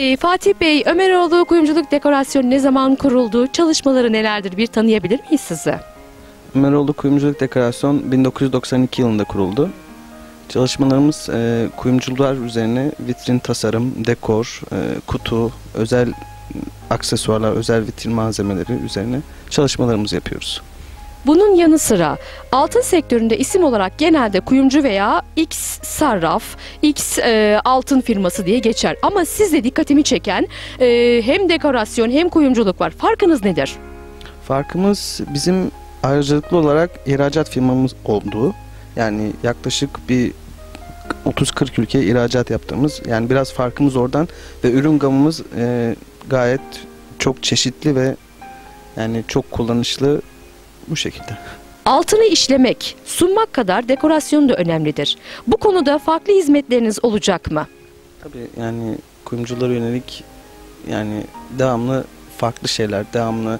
Ee, Fatih Bey, Ömeroğlu Kuyumculuk Dekorasyonu ne zaman kuruldu? Çalışmaları nelerdir? Bir tanıyabilir miyiz sizi? Ömeroğlu Kuyumculuk Dekorasyon 1992 yılında kuruldu. Çalışmalarımız e, kuyumcular üzerine vitrin tasarım, dekor, e, kutu, özel aksesuarlar, özel vitrin malzemeleri üzerine çalışmalarımızı yapıyoruz. Bunun yanı sıra altın sektöründe isim olarak genelde kuyumcu veya X sarraf, X e, altın firması diye geçer. Ama sizde dikkatimi çeken e, hem dekorasyon hem kuyumculuk var. Farkınız nedir? Farkımız bizim ayrıcalıklı olarak ihracat firmamız olduğu. Yani yaklaşık bir 30-40 ülkeye ihracat yaptığımız. Yani biraz farkımız oradan ve ürün gamımız e, gayet çok çeşitli ve yani çok kullanışlı bu şekilde. Altını işlemek, sunmak kadar dekorasyon da önemlidir. Bu konuda farklı hizmetleriniz olacak mı? Tabii yani kuyumculara yönelik yani devamlı farklı şeyler, devamlı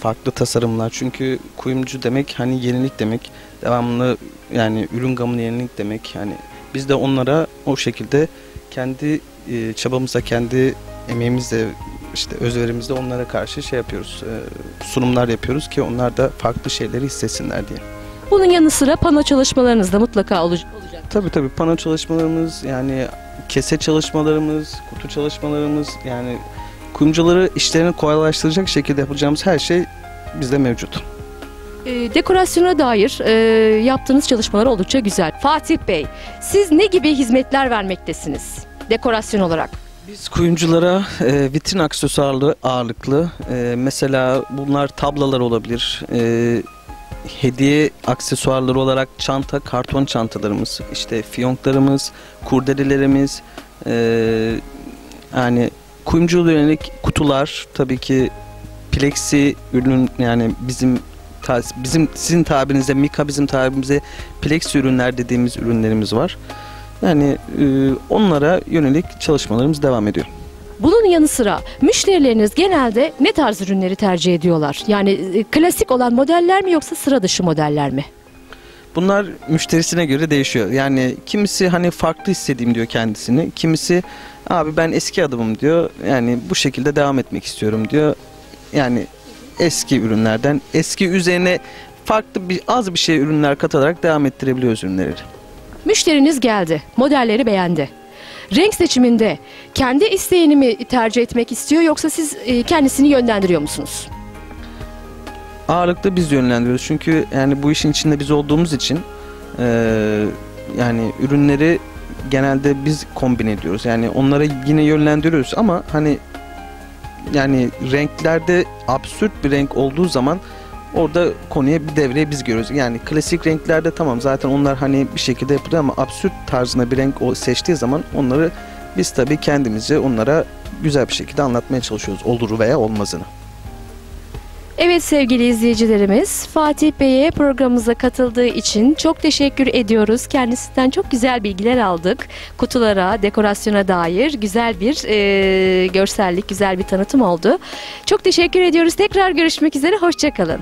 farklı tasarımlar. Çünkü kuyumcu demek hani yenilik demek. Devamlı yani ürün gamını yenilik demek. Yani biz de onlara o şekilde kendi e, çabamızla, kendi emeğimizle işte özverimizle onlara karşı şey yapıyoruz. e, sunumlar yapıyoruz ki onlar da farklı şeyleri hissetsinler diye. Bunun yanı sıra pano çalışmalarınız da mutlaka olacak. Tabii tabii pano çalışmalarımız yani kese çalışmalarımız, kutu çalışmalarımız yani kuyumcuları işlerini kolaylaştıracak şekilde yapacağımız her şey bizde mevcut. E, dekorasyona dair e, yaptığınız çalışmalar oldukça güzel. Fatih Bey, siz ne gibi hizmetler vermektesiniz dekorasyon olarak? Biz kuyumculara e, vitrin aksesuarlı ağırlıklı e, mesela bunlar tablalar olabilir. E, hediye aksesuarları olarak çanta, karton çantalarımız, işte fiyonklarımız, kurdelelerimiz, e, yani kuyumculuğa yönelik kutular, tabii ki plexi ürün yani bizim bizim sizin tabirinizde mika bizim tabirimizde plexi ürünler dediğimiz ürünlerimiz var. Yani e, onlara yönelik çalışmalarımız devam ediyor. Bunun yanı sıra müşterileriniz genelde ne tarz ürünleri tercih ediyorlar? Yani e, klasik olan modeller mi yoksa sıra dışı modeller mi? Bunlar müşterisine göre değişiyor. Yani kimisi hani farklı istediğim diyor kendisini. Kimisi abi ben eski adamım diyor. Yani bu şekilde devam etmek istiyorum diyor. Yani eski ürünlerden eski üzerine farklı bir az bir şey ürünler katarak devam ettirebiliyoruz ürünleri. Müşteriniz geldi, modelleri beğendi. Renk seçiminde kendi isteğini mi tercih etmek istiyor yoksa siz e, kendisini yönlendiriyor musunuz? ağırlıklı biz yönlendiriyoruz. Çünkü yani bu işin içinde biz olduğumuz için eee, yani ürünleri genelde biz kombin ediyoruz. Yani onlara yine yönlendiriyoruz ama hani yani renklerde absürt bir renk olduğu zaman orada konuya bir devreye biz görüyoruz. Yani klasik renklerde tamam zaten onlar hani bir şekilde yapılıyor ama absürt tarzında bir renk o seçtiği zaman onları biz tabii kendimizce onlara güzel bir şekilde anlatmaya çalışıyoruz. Olur veya olmazını. Evet sevgili izleyicilerimiz Fatih Bey'e programımıza katıldığı için çok teşekkür ediyoruz. Kendisinden çok güzel bilgiler aldık. Kutulara, dekorasyona dair güzel bir e, görsellik, güzel bir tanıtım oldu. Çok teşekkür ediyoruz. Tekrar görüşmek üzere. Hoşçakalın.